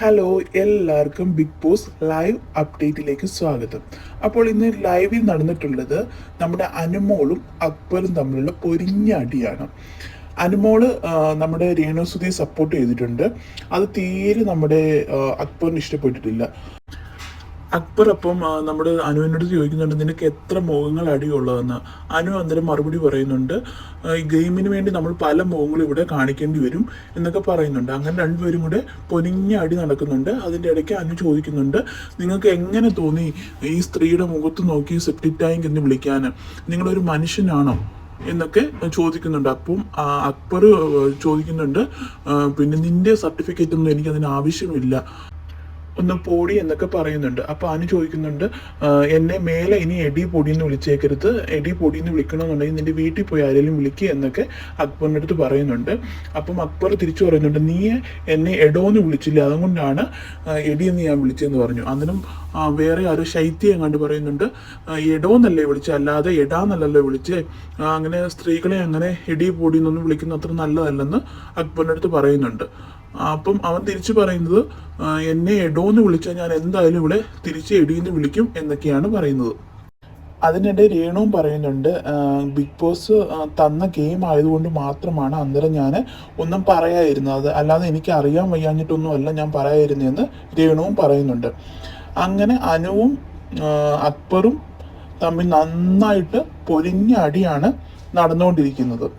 Hello എല്ലാവർക്കും big boss live അപ്ഡേറ്റിലേക്ക് സ്വാഗതം. അപ്പോൾ ഇന്ന് ലൈവിൽ നടന്നിട്ടുള്ളത് നമ്മുടെ അനുമോളും അക്ബറും തമ്മിലുള്ള പൊരിഞ്ഞ അടിയാണ്. അനുമോൾ നമ്മുടെ രേണുസുതിയെ സപ്പോർട്ട് ചെയ്തിട്ടുണ്ട്. അത് തീരെ നമ്മുടെ അക്ബറിന് ഇഷ്ടപ്പെട്ടിട്ടില്ല. അക്ബർ അപ്പം നമ്മുടെ അനുവിനോട് ചോദിക്കുന്നുണ്ട് നിനക്ക് എത്ര മുഖങ്ങൾ അടിയുള്ളതെന്ന്? അനു അന്നേരം മറുപടി പറയുന്നുണ്ട് ഈ ഗെയിമിന് വേണ്ടി നമ്മൾ പല മുഖങ്ങളും ഇവിടെ കാണിക്കേണ്ടി വരും എന്നൊക്കെ പറയുന്നുണ്ട്. അങ്ങനെ രണ്ടുപേരും കൂടെ പൊനിഞ്ഞ അടി നടക്കുന്നുണ്ട്. അതിന്റെ ഇടയ്ക്ക് അനു ചോദിക്കുന്നുണ്ട് നിങ്ങൾക്ക് എങ്ങനെ തോന്നി ഈ സ്ത്രീയുടെ മുഖത്ത് നോക്കി സെപ്റ്റിക് ടാങ്ക് എന്ന് വിളിക്കാൻ? നിങ്ങളൊരു മനുഷ്യനാണോ? എന്നൊക്കെ ചോദിക്കുന്നുണ്ട്. അപ്പം അക്ബർ ചോദിക്കുന്നുണ്ട് പിന്നെ നിന്റെ സർട്ടിഫിക്കറ്റ് ഒന്നും എനിക്കതിന് ആവശ്യമില്ല. ഒന്ന് പൊടി എന്നൊക്കെ പറയുന്നുണ്ട്. അപ്പൊ അനു ചോദിക്കുന്നുണ്ട് എന്നെ മേലെ ഇനി എടി പൊടി എന്ന് വിളിച്ചേക്കരുത്. എടി പൊടി എന്ന് വിളിക്കണമെന്നുണ്ടെങ്കിൽ നിന്റെ വീട്ടിൽ പോയി ആരെങ്കിലും വിളിക്കുക എന്നൊക്കെ അക്ബറിന്റെ അടുത്ത് പറയുന്നുണ്ട്. അപ്പം അക്ബർ തിരിച്ചു പറയുന്നുണ്ട് നീ എന്നെ എടോ എന്ന് വിളിച്ചില്ല. അതുകൊണ്ടാണ് എടി എന്ന് ഞാൻ വിളിച്ചതെന്ന് പറഞ്ഞു. അന്നേരം വേറെ ആരോ ശൈത്യം എങ്ങാണ്ട് പറയുന്നുണ്ട് എടോ എന്നല്ലേ വിളിച്ചത് അല്ലാതെ എടാന്നല്ലല്ലോ വിളിച്ചേ. ആ, അങ്ങനെ സ്ത്രീകളെ അങ്ങനെ എടി പൊടി എന്നൊന്നും വിളിക്കുന്ന അത്ര നല്ലതല്ലെന്ന് അക്ബറിന്റെ അടുത്ത് പറയുന്നുണ്ട്. അപ്പം അവൻ തിരിച്ചു പറയുന്നത് എന്നെ എടോ എന്ന് വിളിച്ചാൽ ഞാൻ എന്തായാലും ഇവിടെ തിരിച്ച് എടിയെന്ന് വിളിക്കും എന്നൊക്കെയാണ് പറയുന്നത്. അതിനിടെ രേണുവും പറയുന്നുണ്ട് ബിഗ് ബോസ് തന്ന ഗെയിം ആയതുകൊണ്ട് മാത്രമാണ് അന്നേരം ഞാൻ ഒന്നും പറയാതിരുന്നത്. അല്ലാതെ എനിക്ക് അറിയാൻ വയ്യാഞ്ഞിട്ടൊന്നും അല്ല ഞാൻ പറയാതിരുന്നതെന്ന് രേണുവും പറയുന്നുണ്ട്. അങ്ങനെ അനുവും അക്ബറും തമ്മിൽ നന്നായിട്ട് പൊരിഞ്ഞ അടിയാണ് നടന്നുകൊണ്ടിരിക്കുന്നത്.